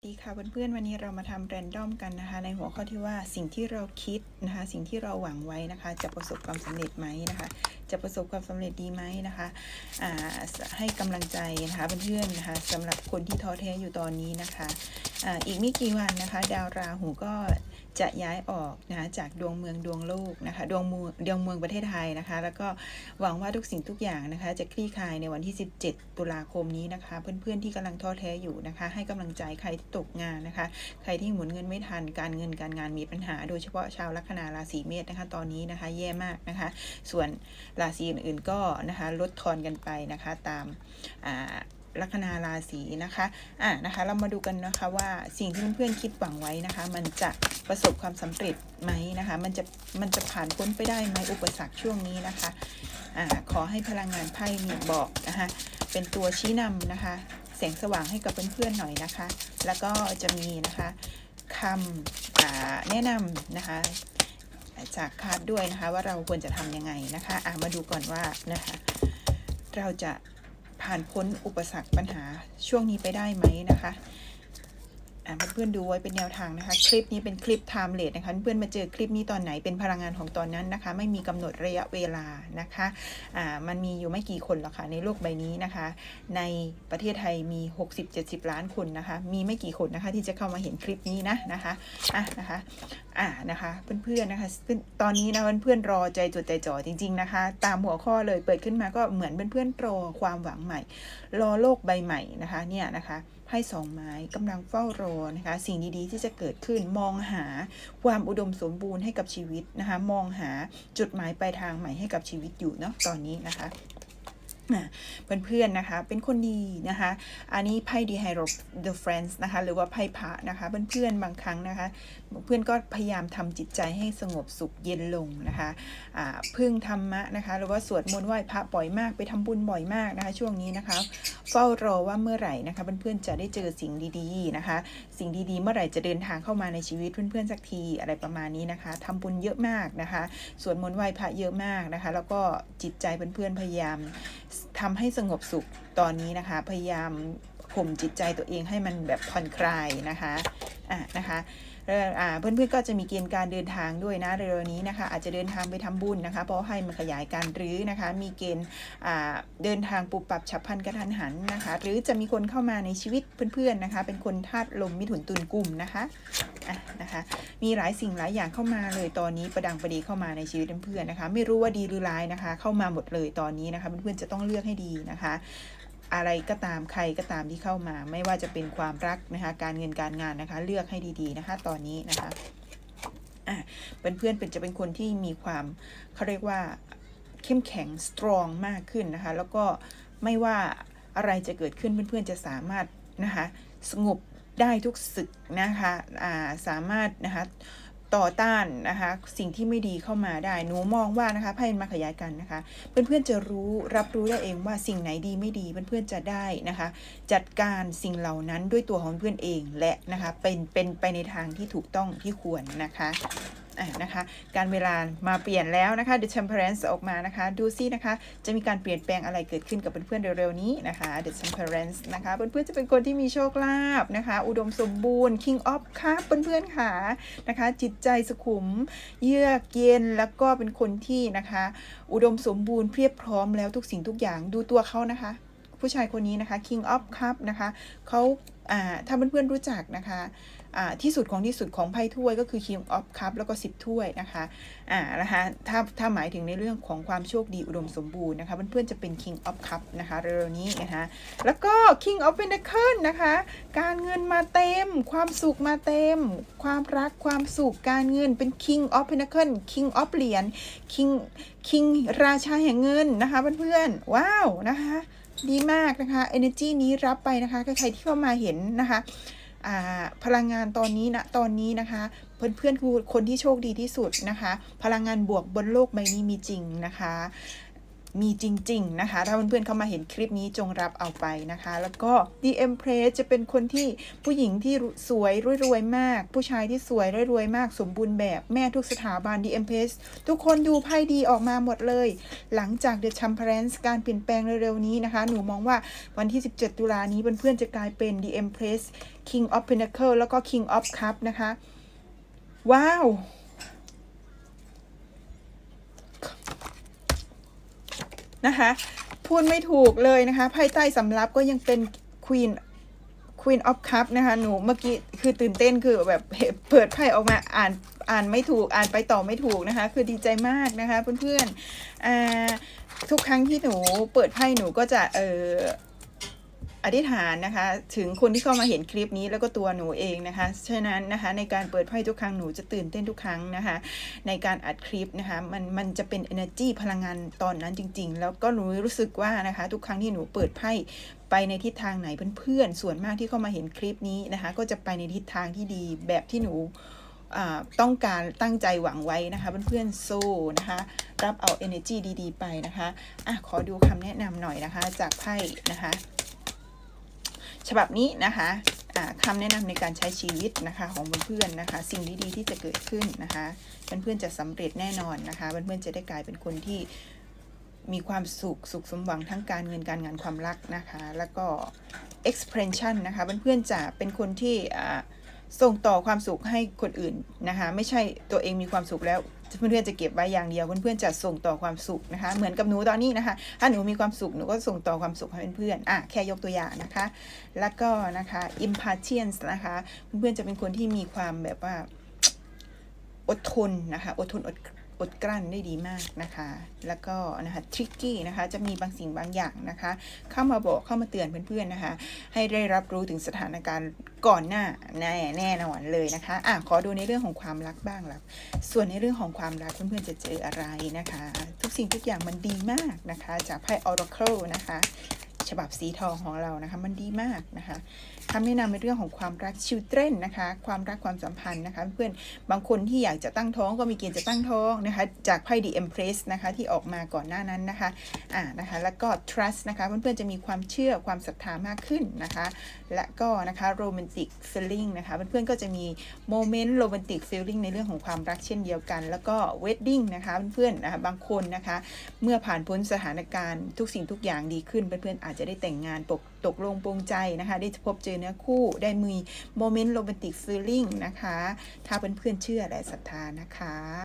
สวัสดีค่ะเพื่อนๆวันนี้เรามาทำแรนดอมกันนะคะ ในหัวข้อที่ว่าสิ่งที่เราคิดนะคะ สิ่งที่เราหวังไว้นะคะ จะประสบความสำเร็จไหมนะคะ จะประสบความสำเร็จดีไหมนะคะให้กำลังใจนะคะเพื่อนๆนะคะสำหรับคนที่ท้อแท้อยู่ตอนนี้นะคะออีกไม่กี่วันนะคะ ดาวราหูก็ จะย้ายออกนะะจากดวงเมืองดวงโลกนะคะดวงเมืองดวงเมืองประเทศไทยนะคะ แล้วก็หวังว่าทุกสิ่งทุกอย่างนะคะ จะคลี่คลายในวันที่ 17 ตุลาคมนี้นะคะ เพื่อนๆที่กำลังท้อแท้อยู่นะคะ ให้กำลังใจใครที่ตกงานนะคะ ใครที่หมุนเงินไม่ทันการเงินการงานมีปัญหา โดยเฉพาะชาวลัคนาราศีเมษนะคะ ตอนนี้นะคะแย่มากนะคะ ส่วนราศีอื่นๆก็นะคะลดทอนกันไปนะคะตามอ่า ลัคนาราศีนะคะอะนะคะเรามาดูกันนะคะว่าสิ่งที่เพื่อนๆคิดหวังไว้นะคะ มันจะประสบความสำเร็จไหมนะคะ มันจะมันจะผ่านพ้นไปได้ไหมอุปสรรคช่วงนี้นะคะอ่าขอให้พลังงานไพ่เนี่ยบอกนะคะเป็นตัวชี้นำนะคะแสงสว่างให้กับเพื่อนๆหน่อยนะคะ แล้วก็จะมีนะคะคำแนะนำนะคะจากคาดด้วยนะคะว่าเราควรจะทำยังไงนะคะอะมาดูก่อนว่านะคะเราจะ ผ่านพ้นอุปสรรคปัญหาช่วงนี้ไปได้ไหมนะคะ เพื่อนๆดูไว้เป็นแนวทางนะคะ คลิปนี้เป็นคลิป time l a t e นะคะ เพื่อนๆมาเจอคลิปนี้ตอนไหนเป็นพลังงานของตอนนั้นนะคะ ไม่มีกำหนดระยะเวลานะคะอ่ามันมีอยู่ไม่กี่คนหรอกค่ะในโลกใบนี้นะคะ ในประเทศไทยมี 60-70 ล้านคนนะคะ มีไม่กี่คนนะคะที่จะเข้ามาเห็นคลิปนี้นะนะคะอะนะคะอะนะคะเพื่อนๆนะคะตอนนี้นะเพื่อนๆรอใจจดใจจ่อจริง ๆนะคะ ตามหัวข้อเลยเปิดขึ้นมาก็เหมือนเพื่อนๆรอความหวังใหม่ รอโลกใบใหม่นะคะเนี่ยนะคะไพ่สองไม้กำลังเฝ้ารอนะคะ สิ่งดีๆ ที่จะเกิดขึ้นมองหาความอุดมสมบูรณ์ให้กับชีวิตนะคะ มองหาจุดหมายปลายทางใหม่ให้กับชีวิตอยู่เนาะตอนนี้นะคะ เพื่อนๆนะคะ เป็นคนดีนะคะ อันนี้ไพ่ดีไฮโร the friends นะคะ หรือว่าไพ่พระนะคะ เพื่อนๆบางครั้งนะคะ เพื่อนก็พยายามทำจิตใจให้สงบสุขเย็นลงนะคะะพึ่งธรรมะนะคะ หรือว่าสวดมนต์ไหว้พระบ่อยมากไปทำบุญบ่อยมากนะคะ ช่วงนี้นะคะ เฝ้ารอว่าเมื่อไหร่นะคะ เพื่อนๆจะได้เจอสิ่งดีๆนะคะ สิ่งดีๆ เมื่อไหร่จะเดินทางเข้ามาในชีวิตเพื่อนๆสักทีอะไรประมาณนี้นะคะทำบุญเยอะมากนะคะ สวดมนต์ไหว้พระเยอะมากนะคะ แล้วก็จิตใจเพื่อนๆพยายามทำให้สงบสุขตอนนี้นะคะ พยายามข่มจิตใจตัวเองให้มันแบบผ่อนคลายนะคะอะนะคะ เพื่อนๆก็จะมีเกณฑ์การเดินทางด้วยนะเร็วๆนี้นะคะ อาจจะเดินทางไปทำบุญนะคะ เพราะให้มันขยายการรื้อนะคะ มีเกณฑ์เดินทางปุบปรับฉับพลันกระทันหันนะคะ หรือจะมีคนเข้ามาในชีวิตเพื่อนๆนะคะ เป็นคนธาตุลมมิถุนตุลกลุ่มนะคะะนะคะมีหลายสิ่งหลายอย่างเข้ามาเลยตอนนี้ประดังประเดเข้ามาในชีวิตเพื่อนๆนะคะ ไม่รู้ว่าดีหรือร้ายนะคะ เข้ามาหมดเลยตอนนี้นะคะเพื่อนๆจะต้องเลือกให้ดีนะคะ อะไรก็ตามใครก็ตามที่เข้ามา ไม่ว่าจะเป็นความรักนะคะ การเงินการงานนะคะ เลือกให้ดีๆนะคะ ตอนนี้นะคะอะเป็นเพื่อนเป็นจะเป็นคนที่มีความเขาเรียกว่าเข้มแข็งสตรองมากขึ้นนะคะ แล้วก็ไม่ว่าอะไรจะเกิดขึ้นเพื่อนๆจะสามารถนะคะ สงบได้ทุกศึกนะคะอ่าสามารถนะคะ ต่อต้านนะคะ สิ่งที่ไม่ดีเข้ามาได้หนูมองว่านะคะไพ่มาขยายกันนะคะ เพื่อนๆจะรู้รับรู้ได้เองว่าสิ่งไหนดีไม่ดีเพื่อนๆจะได้นะคะ จัดการสิ่งเหล่านั้นด้วยตัวของเพื่อนเองและนะคะเป็นเป็นไปในทางที่ถูกต้องที่ควรนะคะ นะคะ การเวลามาเปลี่ยนแล้วนะคะ The Temperance ออกมานะคะ ดูซินะคะ จะมีการเปลี่ยนแปลงอะไรเกิดขึ้นกับเพื่อนๆเร็วๆนี้นะคะ The Temperance นะคะ เพื่อนๆจะเป็นคนที่มีโชคลาภนะคะ อุดมสมบูรณ์ King of Cup เพื่อนๆค่ะนะคะ จิตใจสุขุม เยือกเย็นแล้วก็เป็นคนที่นะคะ อุดมสมบูรณ์เพียบพร้อมแล้วทุกสิ่งทุกอย่างดูตัวเขานะคะ ผู้ชายคนนี้นะคะ King of Cup นะคะเขาถ้าเพื่อนๆรู้จักนะคะ ที่สุดของที่สุดของไพ่ถ้วยก็คือ King of Cup แล้วก็ 10 ถ้วยนะคะอ่านะคะถ้าถ้าหมายถึงในเรื่องของความโชคดีอุดมสมบูรณ์นะคะเพื่อนๆจะเป็น King of Cup นะคะเร็วๆนี้นะคะแล้วก็ King of Pentacle นะคะ การเงินมาเต็ม ความสุขมาเต็ม ความรักความสุขการเงินเป็น King of Pentacle King of เหรียญ King King ราชาแห่งเงินนะคะเพื่อนๆว้าวนะคะดีมากนะคะ energy นี้รับไปนะคะใครๆที่เข้ามาเห็นนะคะ พลังงานตอนนี้นะตอนนี้นะคะ เพื่อนๆคือคนที่โชคดีที่สุดนะคะ พลังงานบวกบนโลกใบนี้มีจริงนะคะ มีจริง ๆ นะคะ ถ้าเพื่อนๆเข้ามาเห็นคลิปนี้จงรับเอาไปนะคะ แล้วก็ The Empress จะเป็นคนที่ผู้หญิงที่สวยรวยๆมาก ผู้ชายที่สวยรวยๆมาก สมบูรณ์แบบแม่ทุกสถาบัน The Empress ทุกคนดูไพ่ดีออกมาหมดเลย หลังจาก The Temperance การเปลี่ยนแปลงเร็วๆนี้นะคะ หนูมองว่าวันที่ 17 ตุลานี้เพื่อนๆจะกลายเป็น The Empress King of Pentacle แล้วก็ King of Cup นะคะ ว้าว นะคะ พูดไม่ถูกเลยนะคะไพ่ใต้สำรับก็ยังเป็น Queen Queen of Cup นะคะ หนูเมื่อกี้คือตื่นเต้นคือแบบเปิดไพ่ออกมาอ่านอ่านไม่ถูกอ่านไปต่อไม่ถูกนะคะ คือดีใจมากนะคะเพื่อนๆทุกครั้งที่หนูเปิดไพ่หนูก็จะเออ อธิษฐานนะคะ ถึงคนที่เข้ามาเห็นคลิปนี้แล้วก็ตัวหนูเองนะคะ ฉะนั้นนะคะในการเปิดไพ่ทุกครั้งหนูจะตื่นเต้นทุกครั้งนะคะ ในการอัดคลิปนะคะ มันมันจะเป็น energy พลังงานตอนนั้นจริง ๆ แล้วก็หนูรู้สึกว่านะคะ ทุกครั้งที่หนูเปิดไพ่ไปในทิศทางไหนเพื่อนๆ ส่วนมากที่เข้ามาเห็นคลิปนี้นะคะ ก็จะไปในทิศทางที่ดีแบบที่หนูอ่าต้องการตั้งใจหวังไว้นะคะเพื่อนๆโซ่นะคะ รับเอา energy ดีๆ ไปนะคะอะขอดูคำแนะนำหน่อยนะคะ จากไพ่นะคะ ฉบับนี้นะคะอ่าคำแนะนำในการใช้ชีวิตนะคะของเพื่อนๆนะคะ สิ่งดีๆที่จะเกิดขึ้นนะคะเพื่อนๆจะสำเร็จแน่นอนนะคะเพื่อนๆจะได้กลายเป็นคนที่มีความสุขสุขสมหวังทั้งการเงินการงานความรักนะคะ แล้วก็ expression นะคะเพื่อนๆจะเป็นคนที่ส่งต่อความสุขให้คนอื่นนะคะ ไม่ใช่ตัวเองมีความสุขแล้ว เพื่อนๆจะเก็บไว้อย่างเดียวเพื่อนๆจะส่งต่อความสุขนะคะ เหมือนกับหนูตอนนี้นะคะ ถ้าหนูมีความสุขหนูก็ส่งต่อความสุขให้เพื่อนๆอะแค่ยกตัวอย่างนะคะ แล้วก็นะคะ impatience นะคะ เพื่อนๆจะเป็นคนที่มีความแบบว่าอดทนนะคะ อดทนอด อดกลั้นได้ดีมากนะคะ แล้วก็นะคะ tricky นะคะจะมีบางสิ่งบางอย่างนะคะ เข้ามาบอกเข้ามาเตือนเพื่อนๆนะคะ ให้ได้รับรู้ถึงสถานการณ์ก่อนหน้าแน่แน่นอนเลยนะคะอะขอดูในเรื่องของความรักบ้างละส่วนในเรื่องของความรักเพื่อนๆจะเจออะไรนะคะ ทุกสิ่งทุกอย่างมันดีมากนะคะ จากไพ่ Oracle นะคะ ฉบับสีทองของเรานะคะมันดีมากนะคะคำแนะนำในเรื่องของความรักชิลเ r รนนะคะ ความรักความสัมพันธ์นะคะ เพื่อนบางคนที่อยากจะตั้งท้องก็มีเกณฑ์จะตั้งท้องนะคะ จากไพ่ The Empress นะคะที่ออกมาก่อนหน้านั้นนะคะอ่านะคะ แล้วก็ trust นะคะเพื่อนๆจะมีความเชื่อความศรัทธามากขึ้นนะคะ และก็นะคะ romantic feeling นะคะเพื่อนๆก็จะมีโมเมนต์ romantic feeling ในเรื่องของความรักเช่นเดียวกัน แล้วก็ wedding นะคะเพื่อนๆนะคะบางคนนะคะ เมื่อผ่านพ้นสถานการณ์ทุกสิ่งทุกอย่างดีขึ้นเพื่อนๆอาจจะได้แต่งงานตกตกลงปรงใจนะคะ ได้พบเจอเนื้อคู่ได้มีโมเมนต์โรแมนติกฟีลลิ่งนะคะ ถ้าเพื่อนๆเชื่อและศรัทธานะคะ